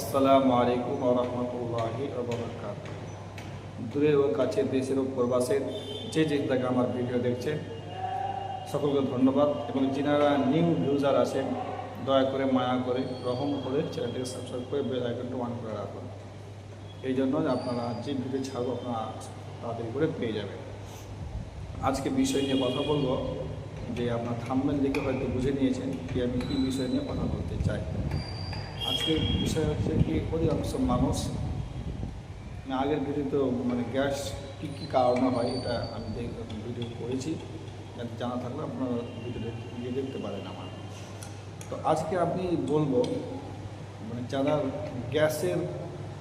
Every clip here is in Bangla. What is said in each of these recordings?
আসসালামু আলাইকুম রহমতুল্লাহি বরকাত দূরের ও কাছে দেশের ও প্রবাসের যে যে থেকে আমার ভিডিও দেখছেন সকলকে ধন্যবাদ। এবং যিনারা নিউ ইউজার আছেন, দয়া করে মায়া করে, রহম করে চ্যানেলটিকে সাবস্ক্রাইব করে বেল আইকনটা অন করে রাখুন। এই জন্য আপনারা যে ভিডিও ছাড়বো, আপনারা তাড়াতাড়ি করে পেয়ে যাবেন। আজকে বিষয় নিয়ে কথা বলব, যে আপনার থাম্বেল দেখে হয়তো বুঝে নিয়েছেন কি আমি কী বিষয় নিয়ে কথা বলতে চাই। আজকের বিষয় হচ্ছে কি অধিকাংশ মানুষ। আমি আগের ভিডিওতে মানে গ্যাস কী কী কারণে হয় এটা আমি ভিডিও করেছি। যাতে জানা থাকলে আপনারা ভিডিও গিয়ে দেখতে পারেন আমার। তো আজকে আপনি বলব মানে যারা গ্যাসের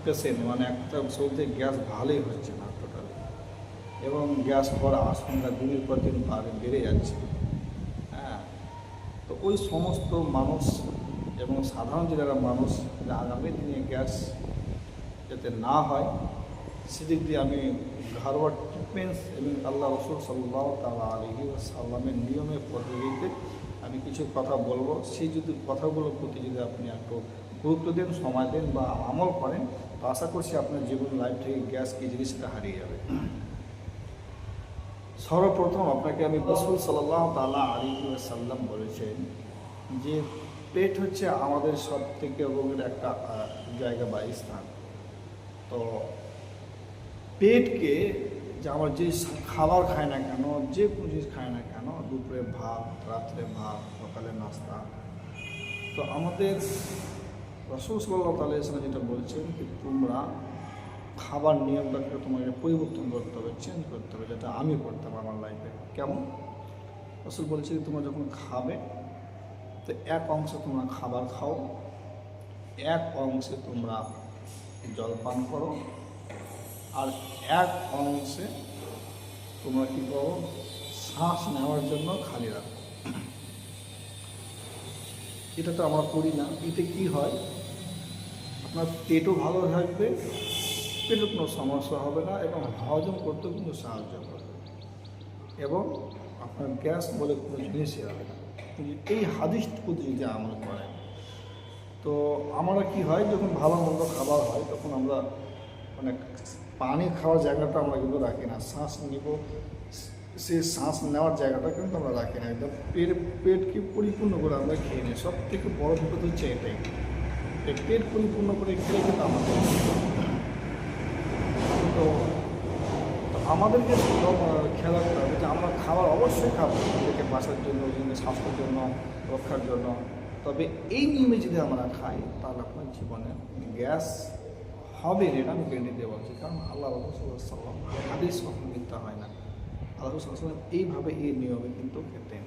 পেশেন্ট মানে একটা শরীরে গ্যাস ভালোই হচ্ছে না টোটাল এবং গ্যাস হওয়ার আশঙ্কা দিনের পর দিন বেড়ে যাচ্ছে। হ্যাঁ? তো ওই সমস্ত মানুষ এবং সাধারণ যারা মানুষ আগামী দিনে গ্যাস যাতে না হয়, সেদিক দিয়ে আমি ঘরোয়া ট্রিটমেন্টস এবং আল্লাহ রসুল সাল্লাহ তালা আলহি সাল্লামের নিয়মের পদ্ধতিতে আমি কিছু কথা বলব। সেই যদি কথাগুলোর প্রতি যদি আপনি একটু গুরুত্ব দেন, সময় দেন বা আমল করেন, তো আশা করছি আপনার জীবন লাইফ থেকে গ্যাস কি জিনিসটা হারিয়ে যাবে। সর্বপ্রথম আপনাকে আমি রসুল সাল্লাহ তালা আলী সাল্লাম বলেছেন যে পেট হচ্ছে আমাদের সব থেকে রোগের একটা জায়গা বা স্থান। তো পেটকে যে আমার যে খাবার খায় না কেন, যে কোনো জিনিস খায় না কেন, দুপুরে ভাত, রাত্রে ভাত, সকালে নাস্তা। তো আমাদের রসুল সাল্লাহ তালা যেটা বলছেন যে তোমরা খাবার নিয়মটাকে তোমাকে পরিবর্তন করতে হবে চেঞ্জ করতে হবে, যেটা আমি করতে হবে আমার লাইফে কেমন? রসুল বলছে তোমরা যখন খাবে তো এক অংশে তোমরা খাবার খাও, এক অংশে তোমরা জল পান করো, আর এক অংশে তোমরা কী করো, শ্বাস নেওয়ার জন্য খালি রাখো। এটা তো আমরা করি না। এতে কি হয়? আপনার পেটও ভালো থাকবে পেটে কোনো সমস্যা হবে না এবং হজম করতেও কিন্তু সাহায্য করবে। এবং আপনার গ্যাস বলে কোনো জিনিসই হবে না। এই হাদিসটুকু যদি আমল করেন। তো আমরা কি হয়, যখন ভালো মন্দ খাবার হয়, তখন আমরা মানে পানি খাওয়ার জায়গাটা আমরা কিন্তু রাখি না। শ্বাস নিব, সে শ্বাস নেওয়ার জায়গাটা কিন্তু আমরা রাখি না। একদম পেট, পেটকে পরিপূর্ণ করে আমরা খেয়ে নিই। সব থেকে বড় বিপদ হচ্ছে এটাই। পেট পরিপূর্ণ করে খেলে কিন্তু আমাদের তো তো আমাদেরকে খেয়াল রাখতে হবে যে আমরা খাবার অবশ্যই খাব, নিজেকে বাঁচার জন্য স্বাস্থ্যের জন্য, রক্ষার জন্য। তবে এই নিয়মে যদি আমরা খাই, তাহলে আপনার জীবনে গ্যাস হবে এটা আমি গ্যারেন্টি দিয়ে বলছি। কারণ আল্লাহ রসুল্লাম হাদিস কখনো মিথ্যা হয় না। আল্লাহ রসুল্লাম এইভাবে এই নিয়মে কিন্তু খেতেন।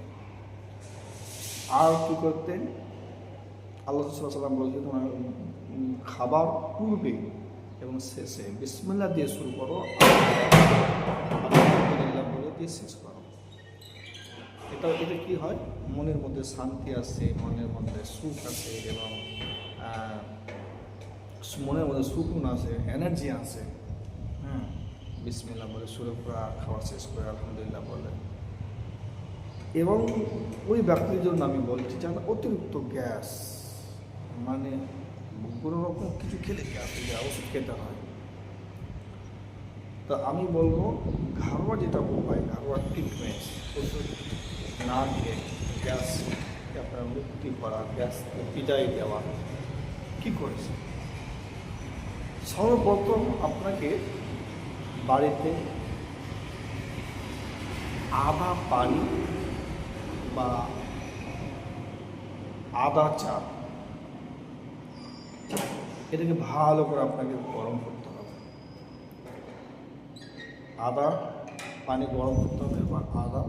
আর কী করতেন? আল্লাহ সাল্লাম বলছেন, তোমার খাবার পূর্বে এবং শেষে বিসমিল্লা দিয়ে শুরু করো। বলে দিয়ে শেষ করো। এটা এটা কি হয়? মনের মধ্যে শান্তি আসে, মনের মধ্যে সুখ আসে এবং মনের মধ্যে সুকুন আসে এনার্জি আসে। হ্যাঁ বিসমিল্লা বলে শুরু করা খাওয়া শেষ করে আলহামদুলিল্লাহ বলে। এবং ওই ব্যক্তির জন্য আমি বলছি যার অতিরিক্ত গ্যাস মানে কোনো রকম কিছু খেলে ওষুধ খেতে হয়? তা আমি বলব, ঘরোয়া যেটা উপায়, ঘরোয়া ট্রিটমেন্ট ওষুধ না খেয়ে গ্যাস আপনার মুক্তি করা, গ্যাস বিদায় দেওয়া, কী করেছে? সর্বপ্রথম আপনাকে বাড়িতে আদা, পানি বা আদা চা এটাকে ভালো করে আপনাকে গরম করতে হবে। আদা, পানি গরম করতে হবে বা আদা,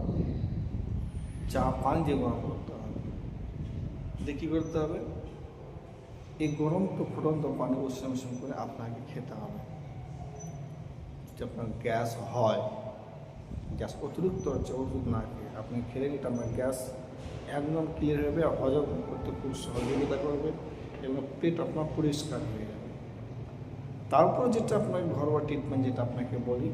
চা, পানি দিয়ে গরম করতে হবে। দিয়ে কী করতে হবে? এই গরম তো ফুটন্ত পানি উষ্ণ করে আপনাকে খেতে হবে। যদি আপনার গ্যাস হয়, গ্যাস অতিরিক্ত হচ্ছে, ওষুধ না খেয়ে আপনি খেলে নিতে আপনার গ্যাস একদম ক্লিয়ার হবে আর হজম করতে খুব সহযোগিতা করবে। এবং পেট আপনার পরিষ্কার হয়ে যাবে। তারপর যেটা আপনার ঘরোয়া ট্রিটমেন্ট যেটা আপনাকে বলি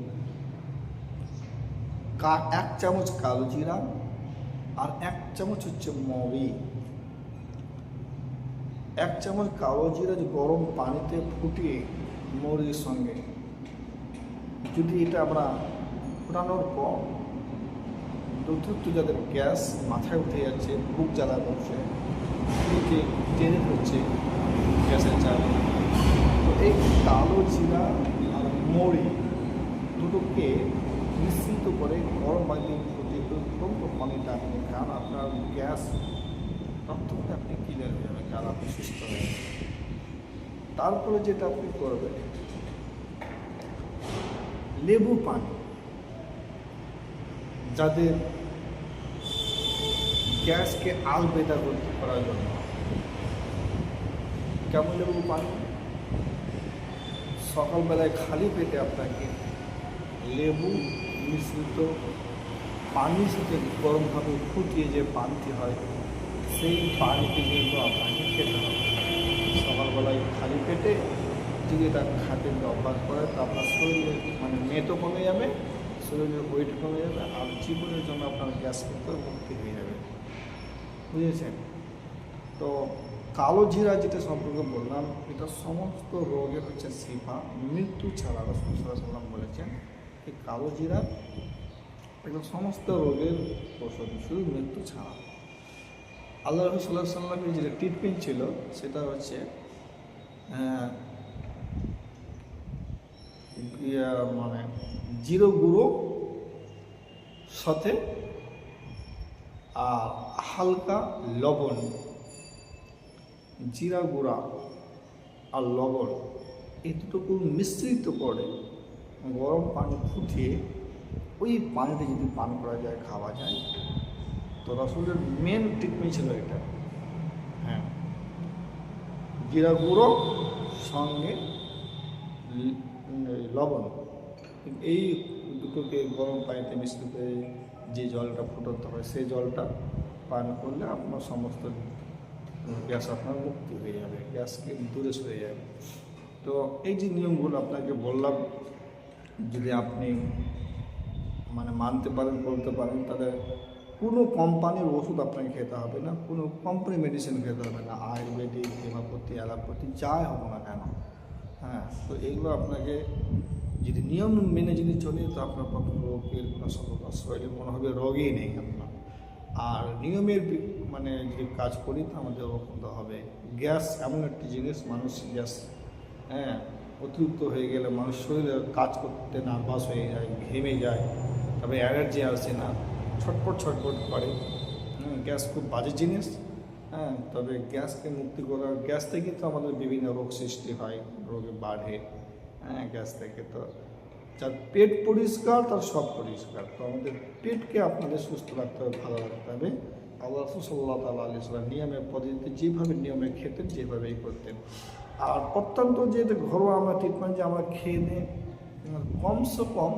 এক চামচ কালো জিরা আর এক চামচ হচ্ছে মৌরি। এক চামচ কালো জিরা গরম পানিতে ফুটিয়ে মৌরির সঙ্গে, যদি এটা আমরা ফোটানোর পর চতুর্থ যাদের গ্যাস মাথায় উঠে যাচ্ছে, বুক জ্বালা করছে টেনে ধরছে গ্যাসের চাপ তো এই কালো জিরা আর মৌরি দুটোকে মিশ্রিত করে গরম পানিতে ফুটিয়ে ফুটন্ত পানিটা আপনি খান আপনার গ্যাস তখন আপনি ক্লিয়ার হয়ে যাবেন আর আপনি সুস্থ হয়ে তারপরে যেটা আপনি করবেন, লেবু পানি। যাদের গ্যাসকে আলবেদা করার জন্য। কেমন লেবু পানি? সকালবেলায় খালি পেটে আপনাকে লেবু মিশ্রিত পানির সাথে গরমভাবে ফুটিয়ে যে পানিটি হয়, সেই পানিটি কিন্তু আপনাকে খেতে হবে। সকালবেলায় খালি পেটে যদি এটা খাতে অভ্যাস করে তা আপনার শরীরে মানে মেদও কমে যাবে, শরীরের ওয়েট কমে যাবে, আর জীবনের জন্য আপনার গ্যাস কিন্তু মুক্তি হয়ে যাবে। বুঝেছেন? তো কালো জিরা যেটা সম্পর্কে বললাম, এটা সমস্ত রোগের হচ্ছে শিফা মৃত্যু ছাড়া রসুল সাল্লাম বলেছেন এই কালো জিরা একদম সমস্ত রোগের ওষুধ, শুধু মৃত্যু ছাড়া। আল্লাহ রসুল সাল্লাহ সাল্লামের যেটা ট্রিটমেন্ট ছিল, সেটা হচ্ছে মানে জিরো গুঁড়ো সাথে হালকা লবণ, জিরা গুঁড়া আর লবণ, এই দুটোকে মিশ্রিত করে গরম পানি ফুটিয়ে ওই পানিতে যদি পান করা যায়, খাওয়া যায়, তো রসুলের মেন ট্রিটমেন্ট ছিল এটা। হ্যাঁ। জিরা গুঁড়ো, সঙ্গে লবণ। এই দুটোকে গরম পানিতে মিশ্রিত করে যে জলটা ফুটাতে হয় সেই জলটা পান করলে আপনার সমস্ত গ্যাস আপনার মুক্তি হয়ে যাবে, গ্যাসকে দূরে সরে যাবে। তো এই যে নিয়মগুলো আপনাকে বললাম, যদি আপনি মানে মানতে পারেন, বলতে পারেন, তাহলে কোনো কোম্পানির ওষুধ আপনাকে খেতে হবে না, কোনো কোম্পানি মেডিসিন খেতে হবে না, আয়ুর্বেদিক, হেমাপতি, অ্যালোপ্যাথি, যাই হোক না কেন হ্যাঁ তো এগুলো আপনাকে যদি নিয়ম মেনে যদি চলে তো আপনার কখনো রোগের কোনো সম্ভাবনা শরীরে মনে হবে রোগই নেই আপনার। আর নিয়মের মানে যদি কাজ করি তো আমাদের ওরকম হবে। গ্যাস এমন একটি জিনিস মানুষ গ্যাস হ্যাঁ অতিরিক্ত হয়ে গেলে মানুষ শরীরে কাজ করতে নার্ভাস হয়ে যায় ঘেমে যায় তবে অ্যালার্জি আসে না ছটপট ছটপট করে। হুম, গ্যাস খুব বাজে জিনিস হ্যাঁ তবে গ্যাসকে মুক্তি করার গ্যাস থেকে তো আমাদের বিভিন্ন রোগ সৃষ্টি হয় রোগে বাড়ে। হ্যাঁ গ্যাস থেকে তো। যার পেট পরিষ্কার তার সব পরিষ্কার। তো আমাদের পেটকে আপনাদের সুস্থ রাখতে হবে ভালো রাখতে হবে। আল্লাহ সাল্লাহ তাল্লাহ আলি সাল্লাম নিয়মের পদ্ধতিতে যেভাবে নিয়মে খেতেন যেভাবেই করতেন। আর অত্যন্ত যে ঘরোয়া আমরা ট্রিটমেন্ট যে আমরা খেয়ে উম, কমসে কম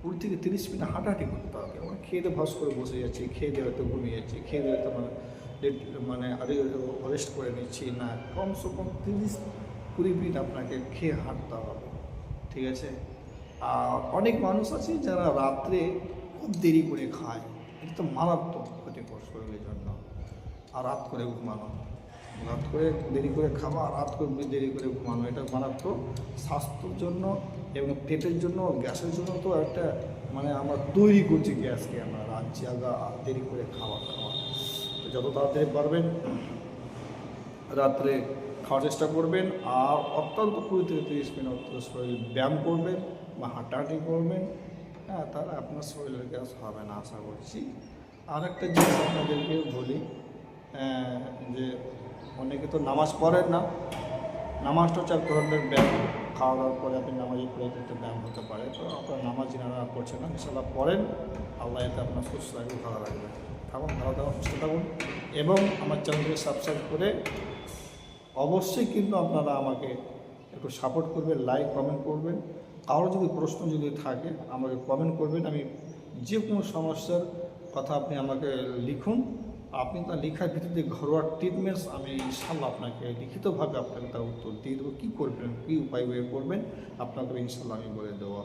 কুড়ি থেকে তিরিশ মিনিট হাঁটাহাঁটি করতে হবে। আমরা খেয়ে দিয়ে ভস করে বসে যাচ্ছি খেয়ে দিয়ে হয়তো ঘুমিয়ে যাচ্ছি খেয়ে দিয়ে হয়তো মানে মানে রেস্ট করে নিচ্ছি। না কমসে কম তিরিশ কুড়ি মিনিট আপনাকে খেয়ে হাঁটতে হবে, ঠিক আছে? আর অনেক মানুষ আছে যারা রাত্রে খুব দেরি করে খায়, এটা তো মারাত্মক ক্ষতিকর শরীরের জন্য। আর রাত করে ঘুমানো, রাত করে দেরি করে খাওয়া, রাত করে দেরি করে ঘুমানো, এটা মারাত্মক স্বাস্থ্যর জন্য এবং পেটের জন্য, গ্যাসের জন্য তো একটা মানে আমরা তৈরি করছি গ্যাসকে আমরা রাত জাগা আর দেরি করে খাওয়া খাওয়া। তো যত তাড়াতাড়ি পারবেন, রাত্রে খাওয়ার চেষ্টা করবেন আর অত্যন্ত কুড়ি থেকে তিরিশ মিনিট শরীর ব্যায়াম করবেন বা হাঁটাহাঁটি করবেন। হ্যাঁ তাহলে আপনার শরীরের গ্যাস হবে না, আশা করছি। আর একটা জিনিস আপনাদেরকে বলি যে অনেকে তো নামাজ পড়েন না নামাজটা হচ্ছে এক ধরনের ব্যায়াম খাওয়া দাওয়ার পরে আপনি নামাজি পড়ে একটা ব্যায়াম হতে পারে। তো আপনার নামাজ যারা পড়ছেন না ইনশাল্লাহ পড়েন, আল্লাহ এতে আপনার সুস্থ রাখবে ভালো রাখবে থাকুন, ভালো থাকুন, সুস্থ থাকুন। এবং আমার চ্যানেলকে সাবস্ক্রাইব করে অবশ্যই কিন্তু আপনারা আমাকে একটু সাপোর্ট করবেন লাইক কমেন্ট করবেন। কারও যদি প্রশ্ন যদি থাকে, আমাকে কমেন্ট করবেন। আমি যে কোনো সমস্যার কথা আপনি আমাকে লিখুন। আপনি তার লেখার ভিত্তিতে ঘরোয়া ট্রিটমেন্টস আমি ইনশাল্লাহ আপনাকে লিখিতভাবে আপনাকে তার উত্তর দিয়ে দেবো। কী করবেন, কী উপায় করবেন আপনাকে ইনশাল্লাহ আমি বলে দেবো।